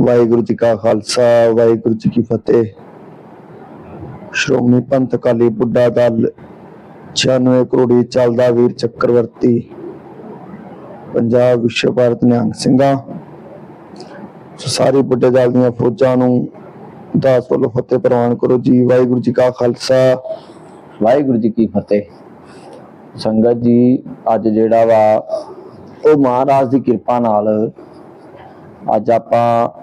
ਵਾਹਿਗੁਰੂ ਜੀ ਕਾ ਖਾਲਸਾ, ਵਾਹਿਗੁਰੂ ਜੀ ਕੀ ਫਤਿਹ। ਸ਼੍ਰੋਮਣੀ ਪੰਥ ਅਕਾਲੀ ਬੁੱਢਾ ਦਲ 96 ਕਰੋੜੀ ਚੱਲਦਾ ਵੀਰ ਚੱਕਰਵਰਤੀ, ਪੰਜਾਬ ਵਿਸ਼ਵ ਭਾਰਤ ਨਿਹੰਗ ਸਿੰਘਾਂ। ਸਾਰੀ ਬੁੱਢੇ ਦਲ ਦੀਆਂ ਫੌਜਾਂ ਨੂੰ ਦਾਸ ਵੱਲੋਂ ਫਤਿਹ ਪ੍ਰਵਾਨ ਕਰੋ ਜੀ। ਵਾਹਿਗੁਰੂ ਜੀ ਕਾ ਖਾਲਸਾ। ਵਾਹਿਗੁਰੂ ਜੀ ਕੀ ਫਤਿਹ। ਸੰਗਤ ਜੀ, ਅੱਜ ਜਿਹੜਾ ਵਾ, ਉਹ ਮਹਾਰਾਜ ਦੀ ਕਿਰਪਾ ਨਾਲ ਅੱਜ ਆਪਾਂ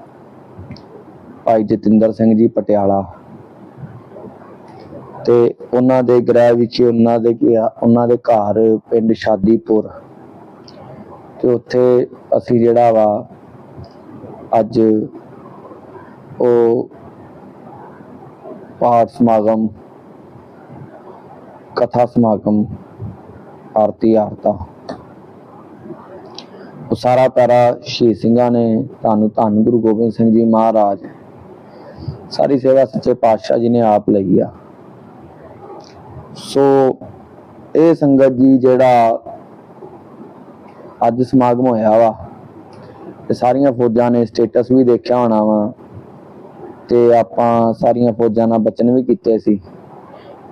ਭਾਈ ਜਤਿੰਦਰ ਸਿੰਘ ਜੀ ਪਟਿਆਲਾ। ਤੇ ਉਹਨਾਂ ਦੇ ਗ੍ਰਹਿ ਵਿੱਚ ਉਹਨਾਂ ਦੇ ਉਹਨਾਂ ਦੇ ਘਰ, ਪਿੰਡ ਸ਼ਾਦੀਪੁਰ। ਤੇ ਉੱਥੇ ਅਸੀਂ ਜਿਹੜਾ ਵਾ, ਅੱਜ ਉਹ ਪਾਠ ਸਮਾਗਮ, ਕਥਾ ਸਮਾਗਮ ਆਰਤੀ ਆਰਤਾ ਉਹ ਸਾਰਾ ਪੈਰਾ ਸ਼ਹੀਦ ਸਿੰਘਾਂ ਨੇ ਤੁਹਾਨੂੰ ਧੰਨ ਗੁਰੂ ਗੋਬਿੰਦ ਸਿੰਘ ਜੀ ਮਹਾਰਾਜ। ਸਾਰੀ ਸੇਵਾ ਸੱਚੇ ਪਾਤਸ਼ਾਹ ਜੀ ਨੇ ਆਪ ਲਈ ਆ। ਸੋ ਇਹ ਸੰਗਤ ਜੀ ਜਿਹੜਾ ਅੱਜ ਸਮਾਗਮ ਹੋਇਆ ਵਾ, ਤੇ ਸਾਰੀਆਂ ਫੌਜਾਂ ਨੇ ਸਟੇਟਸ ਵੀ ਦੇਖਿਆ ਹੋਣਾ ਵਾ, ਤੇ ਆਪਾਂ ਸਾਰੀਆਂ ਫੌਜਾਂ ਨਾਲ ਬਚਨ ਵੀ ਕੀਤੇ ਸੀ।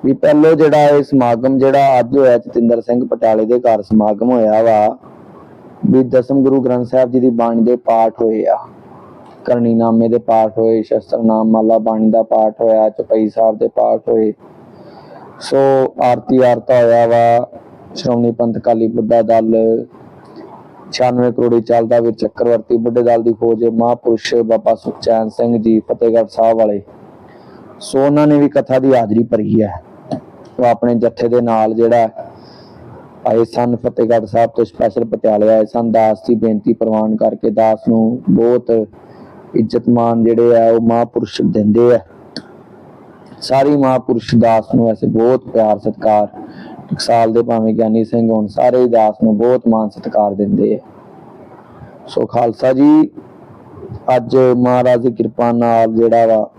ਵੀ ਪਹਿਲੋ ਜਿਹੜਾ ਇਹ ਸਮਾਗਮ ਜਿਹੜਾ ਅੱਜ ਹੋਇਆ, ਜਤਿੰਦਰ ਸਿੰਘ ਪਟਿਆਲੇ ਦੇ ਘਰ ਸਮਾਗਮ ਹੋਇਆ ਵਾ ਵੀ ਦਸਮ ਗੁਰੂ ਗ੍ਰੰਥ ਸਾਹਿਬ ਜੀ ਦੀ ਬਾਣੀ ਦੇ ਪਾਠ ਹੋਏ ਆ। ਕਰਨੀ ਨਾਮੇ ਦੇ ਪਾਠ ਹੋਏ ਸ਼ਸਤਰ ਨਾਮ ਮਾਲਾ ਬਾਣੀ ਦਾ ਪਾਠ ਹੋਇਆ, ਚਪਈ ਸਾਹਿਬ ਦੇ ਪਾਠ ਹੋਏ। ਸੋ ਆਰਤੀ ਆਰਤਾ ਹੋਇਆ ਵਾ, ਸ਼੍ਰੋਮਣੀ ਪੰਥ ਅਕਾਲੀ ਬੁੱਢਾ ਦਲ 96 ਕਰੋੜੀ ਚੱਲਦਾ ਵਿੱਚ ਚੱਕਰਵਰਤੀ ਬੁੱਢੇ ਦਲ ਦੀ ਫੌਜ ਮਹਾਪੁਰਸ਼ ਬਾਬਾ ਸੁਖਚੈਨ ਸਿੰਘ ਜੀ, ਫਤਿਹਗੜ੍ਹ ਸਾਹਿਬ ਵਾਲੇ। ਸੋ ਉਹਨਾਂ ਨੇ ਵੀ ਕਥਾ ਦੀ ਹਾਜ਼ਰੀ ਭਰੀ ਹੈ। ਉਹ ਆਪਣੇ ਜੱਥੇ ਦੇ ਨਾਲ ਜਿਹੜਾ ਆਏ ਸਨ ਫਤਿਹਗੜ੍ਹ ਸਾਹਿਬ ਤੋਂ ਸਪੈਸ਼ਲ ਪਟਿਆਲੇ ਆਏ ਸਨ। ਦਾਸ ਦੀ ਬੇਨਤੀ ਪ੍ਰਵਾਨ ਕਰਕੇ ਦਾਸ ਨੂੰ ਬਹੁਤ ਇੱਜ਼ਤ ਮਾਨ ਜਿਹੜੇ ਆ, ਉਹ ਮਹਾਪੁਰਸ਼ ਦਿੰਦੇ ਆ। ਸਾਰੀ ਮਹਾਪੁਰਸ਼ ਦਾਸ ਨੂੰ ਐਸੇ ਬਹੁਤ ਪਿਆਰ, ਸਤਿਕਾਰ, ਟਕਸਾਲ ਦੇ ਭਾਵੇਂ ਗਿਆਨੀ ਸਿੰਘ ਹੋਣ, ਸਾਰੇ ਦਾਸ ਨੂੰ ਬਹੁਤ ਮਾਨ ਸਤਿਕਾਰ ਦਿੰਦੇ ਆ। ਸੋ ਖਾਲਸਾ ਜੀ, ਅੱਜ ਮਹਾਰਾਜ ਦੀ ਕਿਰਪਾ ਨਾਲ ਜਿਹੜਾ ਵਾ,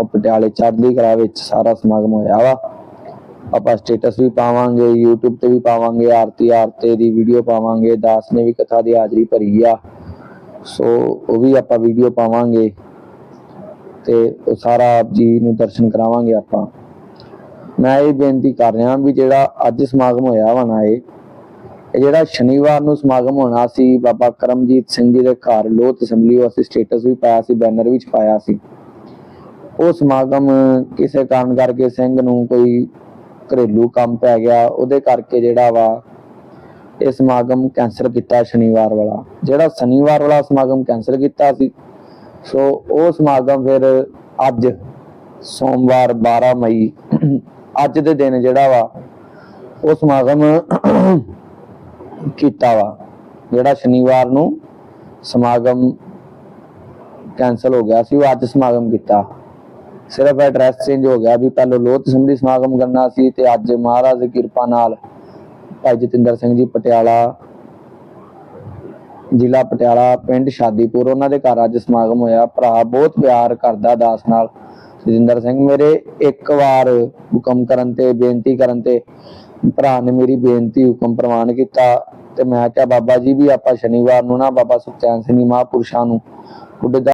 ਉਹ ਪਟਿਆਲੇ ਚੜ੍ਹਦੀ ਕਲਾ ਵਿੱਚ ਸਾਰਾ ਸਮਾਗਮ ਹੋਇਆ ਵਾ। ਆਪਾਂ ਸਟੇਟਸ ਵੀ ਪਾਵਾਂਗੇ, YouTube ਤੇ ਵੀ ਪਾਵਾਂਗੇ, ਆਰਤੀ, ਆਰਤੇ ਦੀ ਵੀਡੀਓ ਪਾਵਾਂਗੇ, ਦਾਸ ਨੇ ਵੀ ਕਥਾ ਦੀ ਹਾਜ਼ਰੀ ਭਰੀ ਆ। ਸੋ ਉਹ ਵੀ ਆਪਾਂ ਵੀਡੀਓ ਪਾਵਾਂਗੇ ਤੇ ਉਹ ਸਾਰਾ ਆਪ ਜੀ ਨੂੰ ਦਰਸ਼ਨ ਕਰਾਵਾਂਗੇ ਆਪਾਂ। ਮੈਂ ਇਹ ਬੇਨਤੀ ਕਰ ਰਿਹਾ ਵੀ ਜਿਹੜਾ ਅੱਜ ਸਮਾਗਮ ਹੋਇਆ ਵਾ ਇਹ ਜਿਹੜਾ ਸ਼ਨੀਵਾਰ ਨੂੰ ਸਮਾਗਮ ਹੋਣਾ ਸੀ, ਬਾਬਾ ਕਰਮਜੀਤ ਸਿੰਘ ਜੀ ਦੇ ਘਰ ਲੋਤ ਅਸੈਂਬਲੀ ਵਾਸਤੇ ਸਟੇਟਸ ਵੀ ਪਾਇਆ ਸੀ ਬੈਨਰ ਵਿੱਚ ਪਾਇਆ ਸੀ। ਉਹ ਸਮਾਗਮ ਕਿਸੇ ਕਾਰਨ ਕਰਕੇ ਸਿੰਘ ਨੂੰ ਕੋਈ ਘਰੇਲੂ ਕੰਮ ਪੈ ਗਿਆ, ਉਹਦੇ ਕਰਕੇ ਜਿਹੜਾ ਵਾ ਇਹ ਸਮਾਗਮ ਕੈਂਸਲ ਕੀਤਾ ਸ਼ਨੀਵਾਰ ਵਾਲਾ। ਜਿਹੜਾ ਸ਼ਨੀਵਾਰ ਵਾਲਾ ਸਮਾਗਮ ਕੈਂਸਲ ਕੀਤਾ ਸੀ, ਸੋ ਉਹ ਸਮਾਗਮ ਫਿਰ ਅੱਜ, ਸੋਮਵਾਰ 12 ਮਈ, ਅੱਜ ਦੇ ਦਿਨ ਜਿਹੜਾ ਵਾ, ਉਹ ਸਮਾਗਮ ਕੀਤਾ ਵਾ। ਜਿਹੜਾ ਸ਼ਨੀਵਾਰ ਨੂੰ ਸਮਾਗਮ ਕੈਂਸਲ ਹੋ ਗਿਆ ਸੀ, ਉਹ ਅੱਜ ਸਮਾਗਮ ਕੀਤਾ। ਸਿਰਫ ਐਡਰੈਸ ਚੇਂਜ ਹੋ ਗਿਆ ਵੀ ਪਹਿਲਾਂ ਲੋਧ ਸੰਧੀ ਸਮਾਗਮ ਕਰਨਾ ਸੀ ਤੇ ਅੱਜ ਮਹਾਰਾਜ ਦੀ ਕਿਰਪਾ ਨਾਲ ਭਾਈ ਜਤਿੰਦਰ ਸਿੰਘ ਜੀ ਪਟਿਆਲਾ, ਜ਼ਿਲ੍ਹਾ ਪਟਿਆਲਾ, ਪਿੰਡ ਸ਼ਾਦੀਪੁਰ, ਉਹਨਾਂ ਦੇ ਘਰ ਅੱਜ ਸਮਾਗਮ ਹੋਇਆ। ਭਰਾ ਬਹੁਤ ਪਿਆਰ ਕਰਦਾ ਦਾਸ ਨਾਲ। ਜਤਿੰਦਰ ਸਿੰਘ, ਮੇਰੇ ਇੱਕ ਵਾਰ ਹੁਕਮ ਕਰਨ ਤੇ, ਬੇਨਤੀ ਕਰਨ ਤੇ ਭਰਾ ਨੇ ਮੇਰੀ ਬੇਨਤੀ, ਹੁਕਮ ਪ੍ਰਵਾਨ ਕੀਤਾ ਤੇ ਮੈਂ ਕਿਹਾ, ਬਾਬਾ ਜੀ ਵੀ ਆਪਾਂ ਸ਼ਨੀਵਾਰ ਨੂੰ ਨਾ ਬਾਬਾ ਸੁਖਚੈਨ ਸਿੰਘ ਜੀ ਮਹਾਂਪੁਰਸ਼ਾਂ ਨੂੰ ਉੱਡਦਾ